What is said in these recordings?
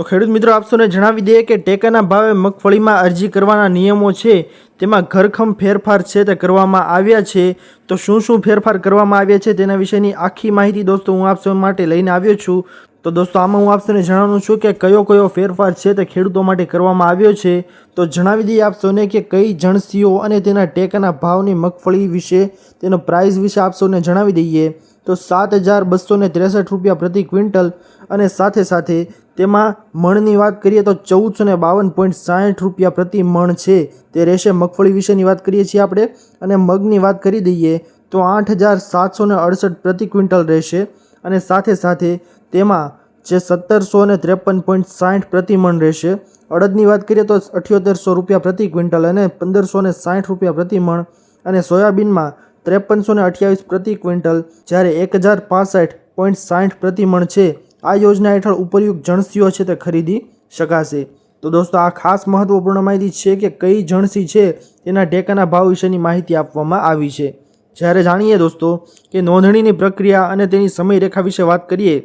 તો ખેડૂત મિત્રો, આપ જણાવી દઈએ કે ટેકાના ભાવે મગફળીમાં અરજી કરવાના નિયમો છે, તેમાં ઘરખમ ફેરફાર છે તે કરવામાં આવ્યા છે. તો શું શું ફેરફાર કરવામાં આવ્યા છે તેના વિશેની આખી માહિતી દોસ્તો હું આપ સૌ માટે લઈને આવ્યો છું. તો દોસ્તો, આમાં હું આપ સૌને જણાવું છું કે કયો કયો ફેરફાર છે તે ખેડૂતો માટે કરવામાં આવ્યો છે. તો જણાવી દઈએ આપ કે કઈ જણસીઓ અને તેના ટેકાના ભાવની મગફળી વિશે, તેનો પ્રાઇસ વિશે આપ જણાવી દઈએ. તો સાત હજાર બસો ને ત્રેસઠ રૂપિયા પ્રતિ ક્વિન્ટલ અને સાથે સાથે તેમાં મણની વાત કરીએ તો ચૌદસો ને બાવન પોઈન્ટ સાઠ રૂપિયા પ્રતિ મણ છે. તે રહેશે મગફળી વિશેની વાત કરીએ છીએ આપણે અને મગની વાત કરી દઈએ તો આઠ હજાર સાતસો ને અડસઠ પ્રતિ ક્વિન્ટલ રહેશે અને સાથે સાથે તેમાં જે સત્તરસો ને ત્રેપન પોઈન્ટ સાઠ પ્રતિમણ રહેશે. અડદની વાત કરીએ તો અઠ્યોતેરસો રૂપિયા પ્રતિ ક્વિન્ટલ અને પંદરસો ને સાઠ રૂપિયા પ્રતિમણ. અને સોયાબીનમાં ત્રેપનસો ને અઠ્યાવીસ પ્રતિ ક્વિન્ટલ, જ્યારે એક હજાર પાસઠ પોઈન્ટ સાઠ પ્રતિમણ છે. આ યોજના હેઠળ ઉપરયુક્ત જણસીઓ છે તે ખરીદી શકાશે. તો દોસ્તો, આ ખાસ મહત્વપૂર્ણ માહિતી છે કે કઈ જણસી છે તેના ટેકાના ભાવ વિશેની માહિતી આપવામાં આવી છે. જ્યારે જાણીએ દોસ્તો કે નોંધણીની પ્રક્રિયા અને તેની સમયરેખા વિશે વાત કરીએ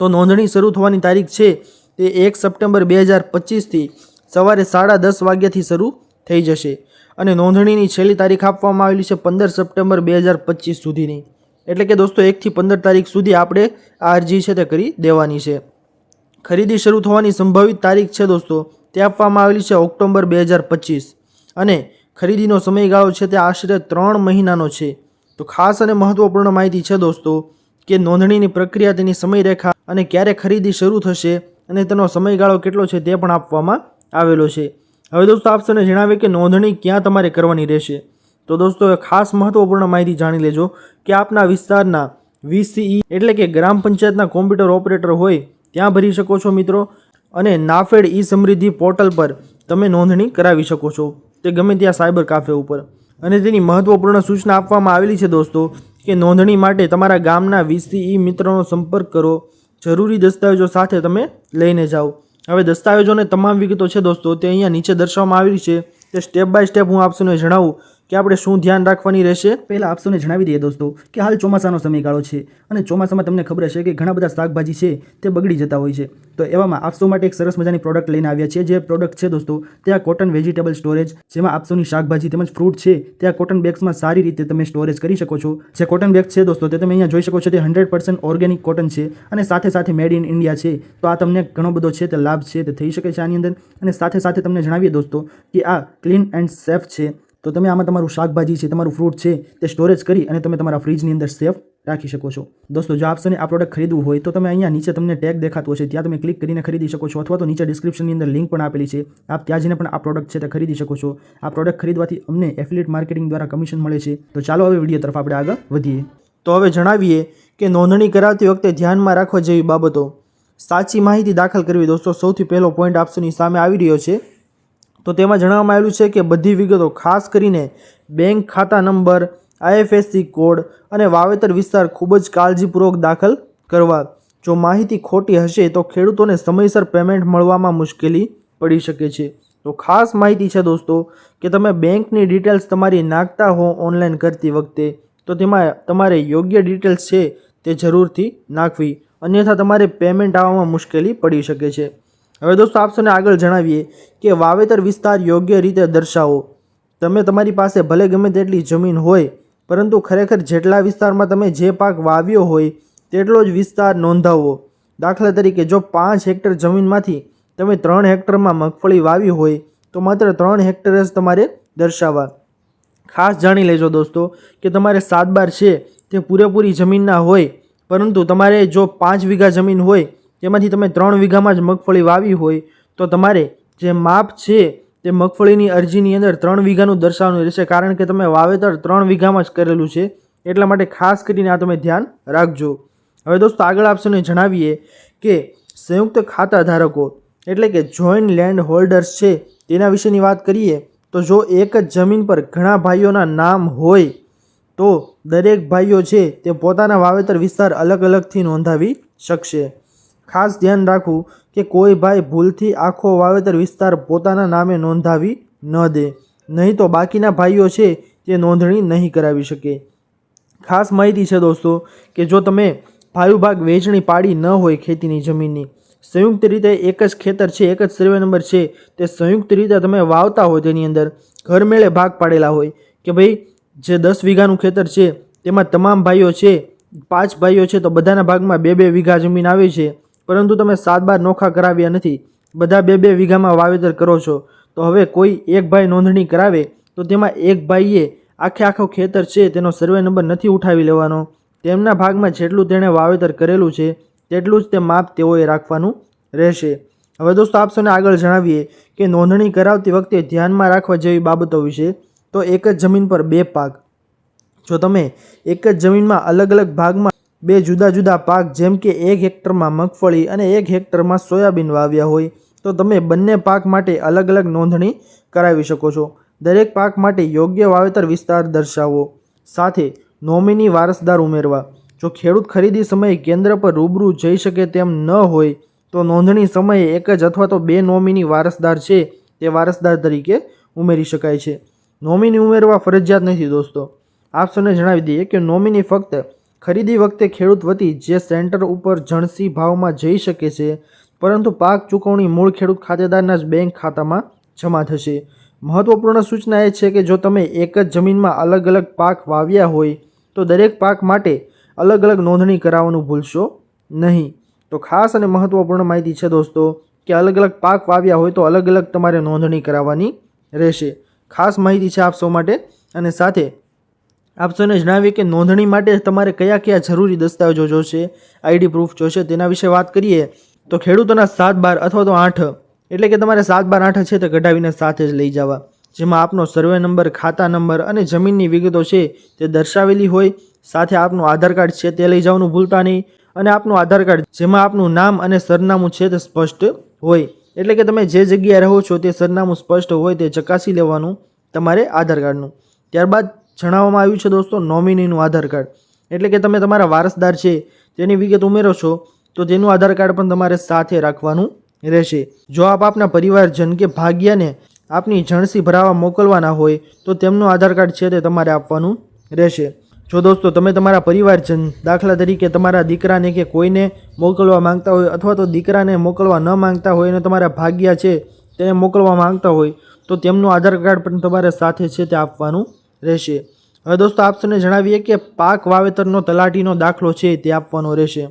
તો નોંધણી શરૂ થવાની તારીખ છે તે એક સપ્ટેમ્બર બે હજાર પચીસથી સવારે સાડા દસ વાગ્યાથી શરૂ થઈ જશે. અને નોંધણીની છેલ્લી તારીખ આપવામાં આવેલી છે પંદર સપ્ટેમ્બર બે હજાર પચીસ સુધીની. એટલે કે દોસ્તો એકથી પંદર તારીખ સુધી આપણે આ અરજી છે તે કરી દેવાની છે. ખરીદી શરૂ થવાની સંભવિત તારીખ છે દોસ્તો, તે આપવામાં આવેલી છે ઓક્ટોબર બે હજાર પચીસ. અને ખરીદીનો સમયગાળો છે તે આશરે ત્રણ મહિનાનો છે. તો ખાસ અને મહત્વપૂર્ણ માહિતી છે દોસ્તો, કે નોંધણીની પ્રક્રિયા તેની સમયરેખા અને ક્યારે ખરીદી શરૂ થશે અને તેનો સમયગાળો કેટલો છે તે પણ આપવામાં આવેલો છે. હવે દોસ્તો, આપ સૌને જણાવે કે નોંધણી ક્યાં તમારે કરવાની રહેશે. તો દોસ્તો ખાસ મહત્વપૂર્ણ માહિતી જાણી લેજો કે આપના વિસ્તારના વીસીઈ એટલે કે ગ્રામ પંચાયતના કોમ્પ્યુટર ઓપરેટર હોય ત્યાં ભરી શકો છો મિત્રો અને નાફેડ ઈ સમૃદ્ધિ પોર્ટલ પર તમે નોંધણી કરાવી શકો છો. તે ગમે ત્યાં સાયબર કાફે ઉપર. અને તેની મહત્વપૂર્ણ સૂચના આપવામાં આવેલી છે દોસ્તો કે નોંધણી માટે તમારા ગામના વીસીઈ મિત્રોનો સંપર્ક કરો જરૂરી દસ્તાવેજો સાથે તમે લઈને જાઓ. હવે દસ્તાવેજોને તમામ વિગતો છે દોસ્તો, તે અહીંયા નીચે દર્શાવવામાં આવી છે. તે સ્ટેપ બાય સ્ટેપ હું આપશોને જણાવું. કે આપણે શું ધ્યાન રાખવાની રહેશે? પહેલાં આપ જણાવી દઈએ દોસ્તો કે હાલ ચોમાસાનો સમયગાળો છે અને ચોમાસામાં તમને ખબર હશે કે ઘણા બધા શાકભાજી છે તે બગડી જતા હોય છે. તો એવામાં આપ માટે એક સરસ મજાની પ્રોડક્ટ લઈને આવ્યા છે જે પ્રોડક્ટ છે દોસ્તો તે આ કોટન વેજીટેબલ સ્ટોરેજ જેમાં આપ શાકભાજી તેમજ ફ્રૂટ છે તે આ કોટન બેગ્સમાં સારી રીતે તમે સ્ટોરેજ કરી શકો છો. જે કોટન બેગ છે દોસ્તો તે તમે અહીંયા જોઈ શકો છો તે હંડ્રેડ પર્સન્ટ ઓર્ગેનિક કોટન છે અને સાથે સાથે મેડ ઇન ઇન્ડિયા છે. તો આ તમને ઘણો બધો છે તે લાભ છે તે થઈ શકે છે આની અંદર. અને સાથે સાથે તમને જણાવીએ દોસ્તો કે આ ક્લીન એન્ડ સેફ છે. તો તમે આમાં તમારું શાકભાજી છે, તમારું ફ્રૂટ છે, તે સ્ટોરેજ કરી અને તમે તમારા ફ્રીજની અંદર સેફ રાખી શકો છો. દોસ્તો, જો આપશોને આ પ્રોડક્ટ ખરીદવું હોય, તો તમે અહીંયા નીચે તમને ટેગ દેખાતો હશે. ત્યાં તમે ક્લિક કરીને ખરીદી શકો છો અથવા તો નીચે ડિસ્ક્રિપ્શનની અંદર લિંક પણ આપેલી છે. આપ ત્યાં જઈને પણ આ પ્રોડક્ટ છે તે ખરીદી શકો છો. આ પ્રોડક્ટ ખરીદવાથી અમને એફિલેટ માર્કેટિંગ દ્વારા કમિશન મળે છે. તો ચાલો હવે વીડિયો તરફ આપણે આગળ વધીએ. તો હવે જણાવીએ કે નોંધણી કરાવતી વખતે ધ્યાનમાં રાખવા જેવી બાબતો. સાચી માહિતી દાખલ કરવી દોસ્તો, સૌથી પહેલો પોઈન્ટ આપશોની સામે આવી રહ્યો છે. તો તેમાં જણાવવામાં આવેલું છે કે બધી વિગતો ખાસ કરીને બેંક ખાતા નંબર, આઈએફએસસી કોડ અને વાવેતર વિસ્તાર ખૂબ જ કાળજીપૂર્વક દાખલ કરવા. જો માહિતી ખોટી હશે તો ખેડૂતોને સમયસર પેમેન્ટ મળવામાં મુશ્કેલી પડી શકે છે. તો ખાસ માહિતી છે દોસ્તો કે તમે બેંકની ડિટેલ્સ તમારી નાખતા હો ઓનલાઈન કરતી વખતે, તો તેમાં તમારે યોગ્ય ડિટેલ્સ છે તે જરૂરથી નાખવી. અન્યથા તમારે પેમેન્ટ આવવામાં મુશ્કેલી પડી શકે છે. હવે દોસ્તો આપસોને આગળ જણાવીએ કે વાવેતર વિસ્તાર યોગ્ય રીતે દર્શાવો. તમે તમારી પાસે ભલે ગમે તેટલી જમીન હોય, પરંતુ ખરેખર જેટલા વિસ્તારમાં તમે જે પાક વાવ્યો હોય, તેટલો જ વિસ્તાર નોંધાવો. દાખલા તરીકે જો પાંચ હેક્ટર જમીનમાંથી તમે ત્રણ હેક્ટરમાં મગફળી વાવી હોય, તો માત્ર ત્રણ હેક્ટર જ તમારે દર્શાવવા. ખાસ જાણી લેજો દોસ્તો કે તમારે સાત બાર છે તે પૂરેપૂરી જમીનના હોય, પરંતુ તમારે જો પાંચ વીઘા જમીન હોય તેમાંથી તમે ત્રણ વીઘામાં જ મગફળી વાવી હોય, તો તમારે જે માપ છે તે મગફળીની અરજીની અંદર ત્રણ વીઘાનું દર્શાવવાનું રહેશે. કારણ કે તમે વાવેતર ત્રણ વીઘામાં જ કરેલું છે. એટલા માટે ખાસ કરીને આ તમે ધ્યાન રાખજો. હવે દોસ્તો, આગળ આપશોને જણાવીએ કે સંયુક્ત ખાતા ધારકો, એટલે કે જોઈન્ટ લેન્ડ હોલ્ડર્સ છે, તેના વિશેની વાત કરીએ, તો જો એક જ જમીન પર ઘણા ભાઈઓના નામ હોય, તો દરેક ભાઈઓ છે તે પોતાના વાવેતર વિસ્તાર અલગ અલગથી નોંધાવી શકશે. ખાસ ધ્યાન રાખવું કે કોઈ ભાઈ ભૂલથી આખો વાવેતર વિસ્તાર પોતાના નામે નોંધાવી ન દે. નહીં તો બાકીના ભાઈઓ છે તે નોંધણી નહીં કરાવી શકે. ખાસ માહિતી છે દોસ્તો કે જો તમે ભાયુ ભાગ વેચણી પાડી ન હોય ખેતીની જમીનની, સંયુક્ત રીતે એક જ ખેતર છે, એક જ સર્વે નંબર છે, તે સંયુક્ત રીતે તમે વાવતા હોય તેની અંદર ઘરમેળે ભાગ પાડેલા હોય કે ભાઈ જે દસ વીઘાનું ખેતર છે તેમાં તમામ ભાઈઓ છે, પાંચ ભાઈઓ છે તો બધાના ભાગમાં બે બે વીઘા જમીન આવે છે. પરંતુ તમે સાત બાર નોખા કરાવ્યા નથી. બધા બે બે વીઘામાં વાવેતર કરો છો. તો હવે કોઈ એક ભાઈ નોંધણી કરાવે તો તેમાં એક ભાઈએ આખે આખો ખેતર છે તેનો સર્વે નંબર નથી ઉઠાવી લેવાનો. તેમના ભાગમાં જેટલું તેણે વાવેતર કરેલું છે, તેટલું જ તે માપ તેઓએ રાખવાનું રહેશે. હવે દોસ્તો, આપ સૌને આગળ જણાવીએ કે નોંધણી કરાવતી વખતે ધ્યાનમાં રાખવા જેવી બાબતો વિશે. તો એક જ જમીન પર બે પાક. જો તમે એક જ જમીનમાં અલગ અલગ ભાગમાં બે જુદા જુદા પાક, જેમ કે એક હેક્ટરમાં મગફળી અને એક હેક્ટરમાં સોયાબીન વાવ્યા હોય, તો તમે બંને પાક માટે અલગ અલગ નોંધણી કરાવી શકો છો. દરેક પાક માટે યોગ્ય વાવેતર વિસ્તાર દર્શાવો. સાથે નોમિની વારસદાર ઉમેરવા. જો ખેડૂત ખરીદી સમયે કેન્દ્ર પર રૂબરૂ જઈ શકે તેમ ન હોય, તો નોંધણી સમયે એક જ અથવા તો બે નોમિની વારસદાર છે તે વારસદાર તરીકે ઉમેરી શકાય છે. નોમિની ઉમેરવા ફરજિયાત નથી દોસ્તો. આપ સૌને જણાવી દઈએ કે નોમિની ફક્ત ખરીદી વખતે ખેડૂત વતી જે સેન્ટર ઉપર જણસી ભાવમાં જઈ શકે છે, પરંતુ પાક ચૂકવણી મૂળ ખેડૂત ખાતેદારના જ બેંક ખાતામાં જમા થશે. મહત્વપૂર્ણ સૂચના એ છે કે જો તમે એક જ જમીનમાં અલગ અલગ પાક વાવ્યા હોય, તો દરેક પાક માટે અલગ અલગ નોંધણી કરાવવાનું ભૂલશો નહીં. તો ખાસ અને મહત્વપૂર્ણ માહિતી છે દોસ્તો, કે અલગ અલગ પાક વાવ્યા હોય તો અલગ અલગ તમારે નોંધણી કરાવવાની રહેશે. ખાસ માહિતી છે આપ સૌ માટે અને સાથે આપ સૌને જણાવીએ કે નોંધણી માટે તમારે કયા કયા જરૂરી દસ્તાવેજો જોશે? આઈડી પ્રૂફ જોશે? તેના વિશે વાત કરીએ તો ખેડૂતોના સાત બાર અથવા તો આઠ, એટલે કે તમારે સાત બાર આઠ છે તે કઢાવીને સાથે જ લઈ જવા. જેમાં આપનો સર્વે નંબર ખાતા નંબર અને જમીનની વિગતો છે તે દર્શાવેલી હોય. સાથે આપનું આધાર કાર્ડ છે તે લઈ જવાનું ભૂલતા નહીં અને આપનું આધાર કાર્ડ, જેમાં આપનું નામ અને સરનામું છે તે સ્પષ્ટ હોય. એટલે કે તમે જે જગ્યાએ રહો છો તે સરનામું સ્પષ્ટ હોય તે ચકાસી લેવાનું તમારે આધાર કાર્ડનું. ત્યારબાદ જણાવવામાં આવ્યું છે દોસ્તો નોમિનીનું આધાર કાર્ડ. એટલે કે તમે તમારા વારસદાર છે તેની વિગત ઉમેરો છો, તો તેનું આધાર કાર્ડ પણ તમારે સાથે રાખવાનું રહેશે. જો આપ આપના પરિવારજન કે ભાગ્યને આપની જણસી ભરાવા મોકલવાના હોય, તો તેમનું આધાર કાર્ડ છે તે તમારે આપવાનું રહેશે. જો દોસ્તો, તમે તમારા પરિવારજન દાખલા તરીકે તમારા દીકરાને કે કોઈને મોકલવા માંગતા હોય, અથવા તો દીકરાને મોકલવા ન માંગતા હોય અને તમારા ભાગ્યા છે, તેને મોકલવા માંગતા હોય, તો તેમનું આધાર કાર્ડ પણ તમારે સાથે છે તે આપવાનું રહેશે. હવે દોસ્તો, આપ જણાવીએ કે પાક વાવેતરનો તલાટીનો દાખલો છે તે આપવાનો રહેશે.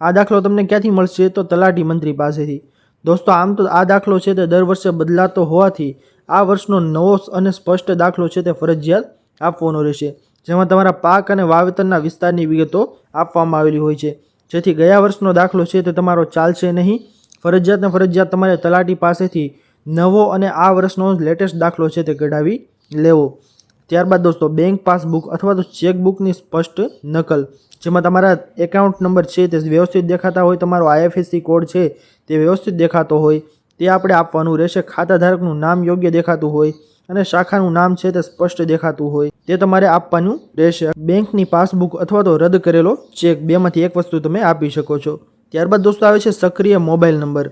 આ દાખલો તમને ક્યાંથી મળશે? તો તલાટી મંત્રી પાસેથી. દોસ્તો, આમ તો આ દાખલો છે તે દર વર્ષે બદલાતો હોવાથી આ વર્ષનો નવો અને સ્પષ્ટ દાખલો છે તે ફરજિયાત આપવાનો રહેશે. જેમાં તમારા પાક અને વાવેતરના વિસ્તારની વિગતો આપવામાં આવેલી હોય છે. જેથી ગયા વર્ષનો દાખલો છે તે તમારો ચાલશે નહીં. ફરજિયાત ને ફરજિયાત તમારે તલાટી પાસેથી નવો અને આ વર્ષનો લેટેસ્ટ દાખલો છે તે કઢાવી લેવો. ત્યારબાદ દોસ્તો બેંક પાસબુક અથવા તો ચેકબુકની સ્પષ્ટ નકલ, જેમાં તમારા એકાઉન્ટ નંબર છે, તે વ્યવસ્થિત દેખાતા હોય, તમારો આઈએફએસસી કોડ છે, તે વ્યવસ્થિત દેખાતો હોય, તે આપણે આપવાનું રહેશે, ખાતાધારકનું નામ યોગ્ય દેખાતું હોય, અને શાખાનું નામ છે, તે સ્પષ્ટ દેખાતું હોય, તે તમારે આપવાનું રહેશે. બેંકની પાસબુક અથવા તો રદ કરેલો ચેક બેમાંથી એક વસ્તુ તમે આપી શકો છો. ત્યારબાદ દોસ્તો, આવે છે સક્રિય મોબાઈલ નંબર.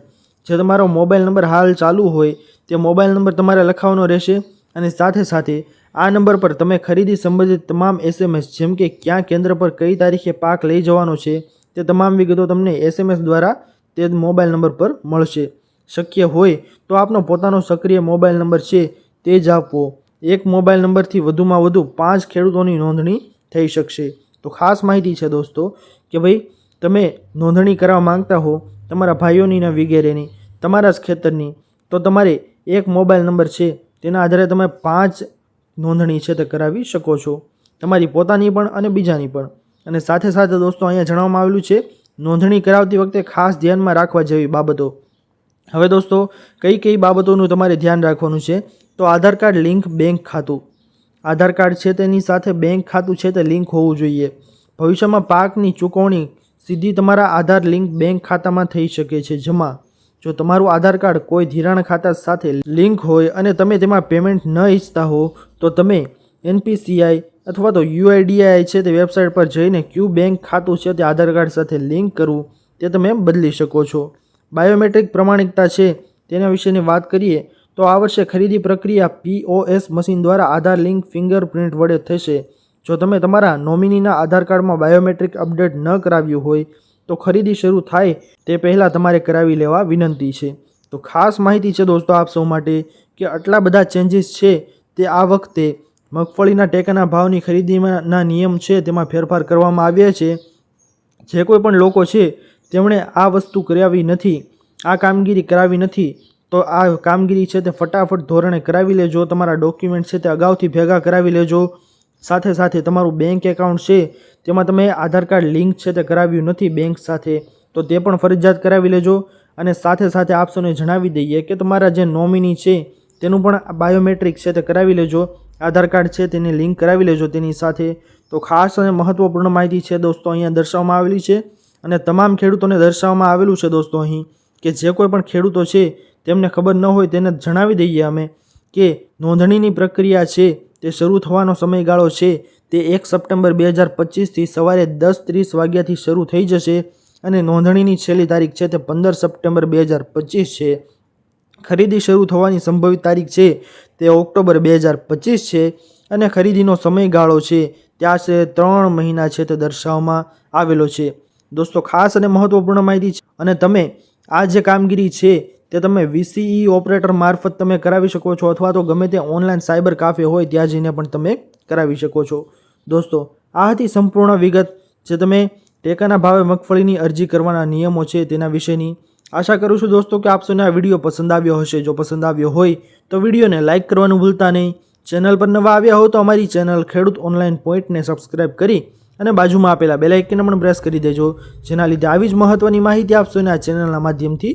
જે તમારો મોબાઈલ નંબર હાલ ચાલુ હોય, તે મોબાઈલ નંબર તમારે લખાવવાનો રહેશે અને સાથે સાથે આ નંબર પર તમે ખરીદી સંબંધિત તમામ એસએમએસ જેમ કે ક્યાં કેન્દ્ર પર કઈ તારીખે પાક લઈ જવાનો છે તે તમામ વિગતો તમને એસએમએસ દ્વારા તે મોબાઈલ નંબર પર મળશે. શક્ય હોય તો આપનો પોતાનો સક્રિય મોબાઈલ નંબર છે તે જ આપવો. એક મોબાઈલ નંબરથી વધુમાં વધુ પાંચ ખેડૂતોની નોંધણી થઈ શકશે. તો ખાસ માહિતી છે દોસ્તો કે ભાઈ, તમે નોંધણી કરવા માંગતા હો તમારા ભાઈઓની વગેરેની, તમારા જ ખેતરની, તો તમારે એક મોબાઈલ નંબર છે તેના આધારે તમે પાંચ નોંધણી છે તે કરાવી શકો છો. તમારી પોતાની પણ અને બીજાની પણ. અને સાથે સાથે દોસ્તો, અહીંયા જણાવવામાં આવેલું છે, નોંધણી કરાવતી વખતે ખાસ ધ્યાનમાં રાખવા જેવી બાબતો. હવે દોસ્તો, કઈ કઈ બાબતોનું તમારે ધ્યાન રાખવાનું છે? તો આધાર કાર્ડ, લિંક, બેંક ખાતું. આધાર કાર્ડ છે તેની સાથે બેંક ખાતું છે તે લિંક હોવું જોઈએ. ભવિષ્યમાં પાકની ચૂકવણી સીધી તમારા આધાર, લિંક, બેંક ખાતામાં થઈ શકે છે. જમા. જો તમારું આધાર કાર્ડ કોઈ ધિરાણ ખાતા સાથે લિંક હોય અને તમે તેમાં પેમેન્ટ ન ઈચ્છતા હો, તો તમે એનપીસીઆઈ અથવા તો યુઆઈડીઆઈ છે તે વેબસાઇટ પર જઈને ક્યુ બેંક ખાતું છે તે આધાર કાર્ડ સાથે લિંક કરવું, તે તમે બદલી શકો છો. બાયોમેટ્રિક પ્રમાણિકતા છે તેના વિશેની વાત કરીએ, તો આ વર્ષે ખરીદી પ્રક્રિયા પીઓએસ મશીન દ્વારા આધાર લિંક ફિંગરપ્રિન્ટ વડે થશે. જો તમે તમારા નોમિનીના આધાર કાર્ડમાં બાયોમેટ્રિક અપડેટ ન કરાવ્યું હોય તો ખરીદી શરૂ થાય તે પહેલાં તમારે કરાવી લેવા વિનંતી છે. તો ખાસ માહિતી છે દોસ્તો આપ સૌ માટે કે આટલા બધા ચેન્જીસ છે તે આ વખતે મગફળીના ટેકાના ભાવની ખરીદીના નિયમ છે તેમાં ફેરફાર કરવામાં આવ્યા છે. જે કોઈ પણ લોકો છે તેમણે આ વસ્તુ કરાવી નથી, આ કામગીરી કરાવી નથી, તો આ કામગીરી છે તે ફટાફટ ધોરણે કરાવી લેજો, તમારા ડોક્યુમેન્ટ છે તે અગાઉથી ભેગા કરાવી લેજો. સાથે સાથે તમારું બેંક એકાઉન્ટ છે, તેમાં તમે આધાર કાર્ડ લિંક છે તે કરાવ્યું નથી બેંક સાથે, તો તે પણ ફરજિયાત કરાવી લેજો. અને સાથે સાથે આપશોને જણાવી દઈએ કે તમારા જે નોમિની છે, તેનું પણ બાયોમેટ્રિક છે તે કરાવી લેજો. આધાર કાર્ડ છે તેની લિંક કરાવી લેજો તેની સાથે. તો ખાસ અને મહત્ત્વપૂર્ણ માહિતી છે દોસ્તો અહીંયા દર્શાવવામાં આવેલી છે. અને તમામ ખેડૂતોને દર્શાવવામાં આવેલું છે દોસ્તો અહીં, કે જે કોઈ પણ ખેડૂતો છે, તેમને ખબર ન હોય તેને જણાવી દઈએ અમે, કે નોંધણીની પ્રક્રિયા છે તે શરૂ થવાનો સમયગાળો છે. તે એક સપ્ટેમ્બર બે હજાર પચીસથી સવારે દસ ત્રીસ વાગ્યાથી શરૂ થઈ જશે અને નોંધણીની છેલ્લી તારીખ છે તે પંદર સપ્ટેમ્બર બે હજાર પચીસ છે. ખરીદી શરૂ થવાની સંભવિત તારીખ છે તે ઓક્ટોબર બે હજાર પચીસ છે અને ખરીદીનો સમયગાળો છે ત્યાં છે ત્રણ મહિના છે તે દર્શાવવામાં આવેલો છે. દોસ્તો, ખાસ અને મહત્ત્વપૂર્ણ માહિતી છે અને તમે આ જે કામગીરી છે તે તમે વીસીઈ ઓપરેટર મારફત તમે કરાવી શકો છો, અથવા તો ગમે તે ઓનલાઈન સાયબર કાફે હોય ત્યાં જઈને પણ તમે કરાવી શકો છો. દોસ્તો, આ હતી સંપૂર્ણ વિગત જે તમે ટેકાના ભાવે મગફળીની અરજી કરવાના નિયમો છે તેના વિશેની. આશા કરું છું દોસ્તો કે આપ આ વીડિયો પસંદ આવ્યો હશે. જો પસંદ આવ્યો હોય તો વિડીયોને લાઇક કરવાનું ભૂલતા નહીં. ચેનલ પર નવા આવ્યા હો તો અમારી ચેનલ ખેડૂત ઓનલાઈન પોઈન્ટને સબસ્ક્રાઇબ કરી અને બાજુમાં આપેલા બેલ પણ પ્રેસ કરી દેજો. જેના લીધે આવી જ મહત્ત્વની માહિતી આપશો અને આ ચેનલના માધ્યમથી